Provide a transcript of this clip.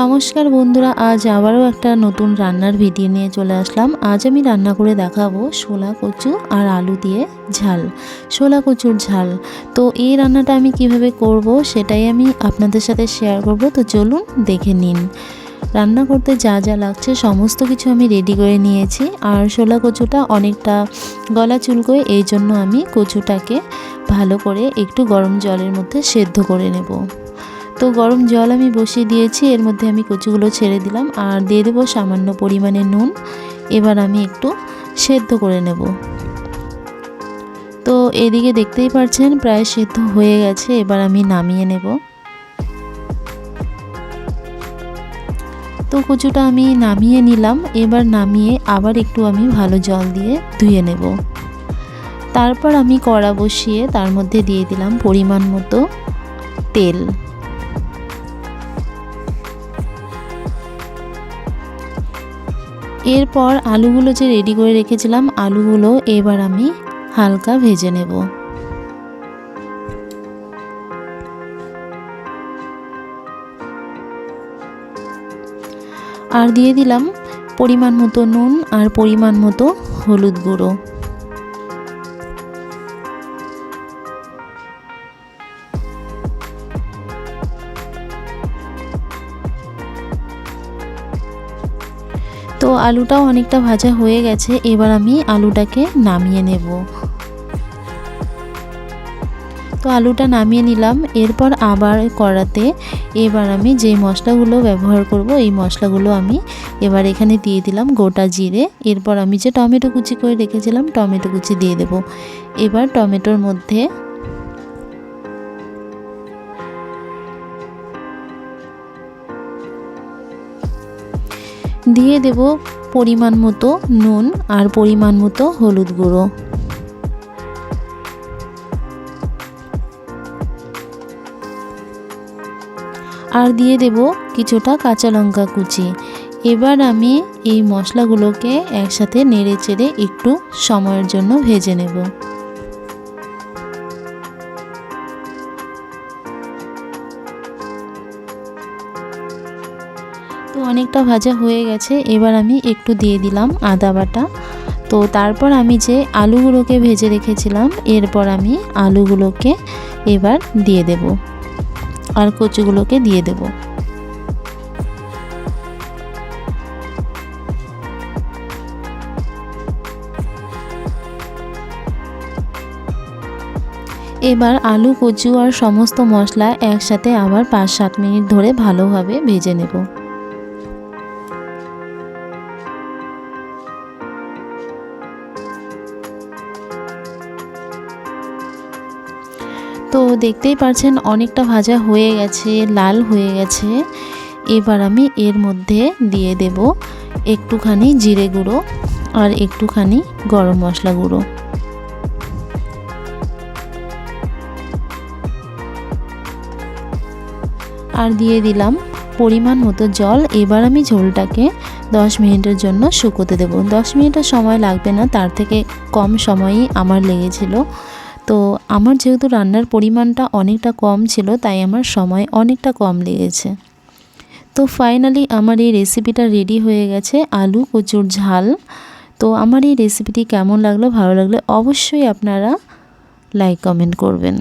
নমস্কার বন্ধুরা, আজ আবারও একটা নতুন রান্নার ভিডিও নিয়ে চলে আসলাম। আজ আমি রান্না করে দেখাবো শোলা কচু আর আলু দিয়ে ঝাল শোলা কচুর ঝাল। তো এই রান্নাটা আমি কীভাবে করব সেটাই আমি আপনাদের সাথে শেয়ার করব। তো চলুন দেখে নিন। রান্না করতে যা যা লাগছে সমস্ত কিছু আমি রেডি করে নিয়েছি। আর শোলা কচুটা অনেকটা গলা চুলকোয়, এই জন্য আমি কচুটাকে ভালো করে একটু গরম জলের মধ্যে সেদ্ধ করে নেব। তো গরম জল আমি বসিয়ে দিয়েছি, এর মধ্যে আমি কচুগুলো ছেড়ে দিলাম আর দিয়ে দেবো সামান্য পরিমাণে নুন। এবার আমি একটু সেদ্ধ করে নেব। তো এদিকে দেখতেই পাচ্ছেন প্রায় সেদ্ধ হয়ে গেছে, এবার আমি নামিয়ে নেব। তো কচুটা আমি নামিয়ে নিলাম, এবার নামিয়ে আবার একটু আমি ভালো জল দিয়ে ধুয়ে নেব। তারপর আমি কড়া বসিয়ে তার মধ্যে দিয়ে দিলাম পরিমাণ মতো তেল। এরপর আলুগুলো যে রেডি করে রেখেছিলাম, আলুগুলো এবার আমি হালকা ভেজে নেব। আর দিয়ে দিলাম পরিমাণ মতো নুন আর পরিমাণ মতো হলুদ গুঁড়ো। আলুটাও অনেকটা ভাজা হয়ে গেছে, এবার আমি আলুটাকে নামিয়ে নেব। তো আলুটা নামিয়ে নিলাম, এরপর আবার কড়াতে এবার আমি যে মশলাগুলো ব্যবহার করব, এই মশলাগুলো আমি এবার এখানে দিয়ে দিলাম গোটা জিরে। এরপর আমি যে টমেটো কুচি করে রেখেছিলাম, টমেটো কুচি দিয়ে দেব। এবার টমেটোর মধ্যে দিয়ে দেব পরিমাণ মতো নুন আর পরিমাণ মতো হলুদ গুঁড়ো। আর দিয়ে দেব কিছুটা কাঁচা লঙ্কা কুচি। এবার আমি এই মশলাগুলোকে একসাথে নেড়ে চেড়ে একটু সময়ের জন্য ভেজে নেব। তো অনেকটা ভাজা হয়ে গেছে। এবার আমি একটু দিয়ে দিলাম আদা বাটা। তো তারপর আমি যে আলুগুলোকে ভেজে রেখেছিলাম, এরপর আমি আলুগুলোকে এবার দিয়ে দেব আর কচুগুলোকে দিয়ে দেব। এবার আলু, কচু আর সমস্ত মশলা একসাথে আবার পাঁচ সাত মিনিট ধরে ভালোভাবে ভেজে নেব। তো দেখতেই পাচ্ছেন অনেকটা ভাজা হয়ে গেছে, লাল হয়ে গেছে। এবার আমি এর মধ্যে দিয়ে দেব একটুখানি জিরে গুঁড়ো আর একটুখানি গরম মশলা গুঁড়ো। আর দিয়ে দিলাম পরিমাণ মতো জল। এবার আমি ঝোলটাকে দশ মিনিটের জন্য শুকোতে দেবো। দশ মিনিটের সময় লাগবে না, তার থেকে কম সময়ই আমার লেগেছিল। তো আমার যেহেতু রান্নার পরিমাণটা অনেকটা কম ছিল, তাই আমার সময় অনেকটা কম লেগেছে। তো ফাইনালি আমার এই রেসিপিটা রেডি হয়ে গেছে, আলু, কচুর ঝাল। তো আমার এই রেসিপিটি কেমন লাগল, ভালো লাগলে অবশ্যই আপনারা লাইক কমেন্ট করবেন।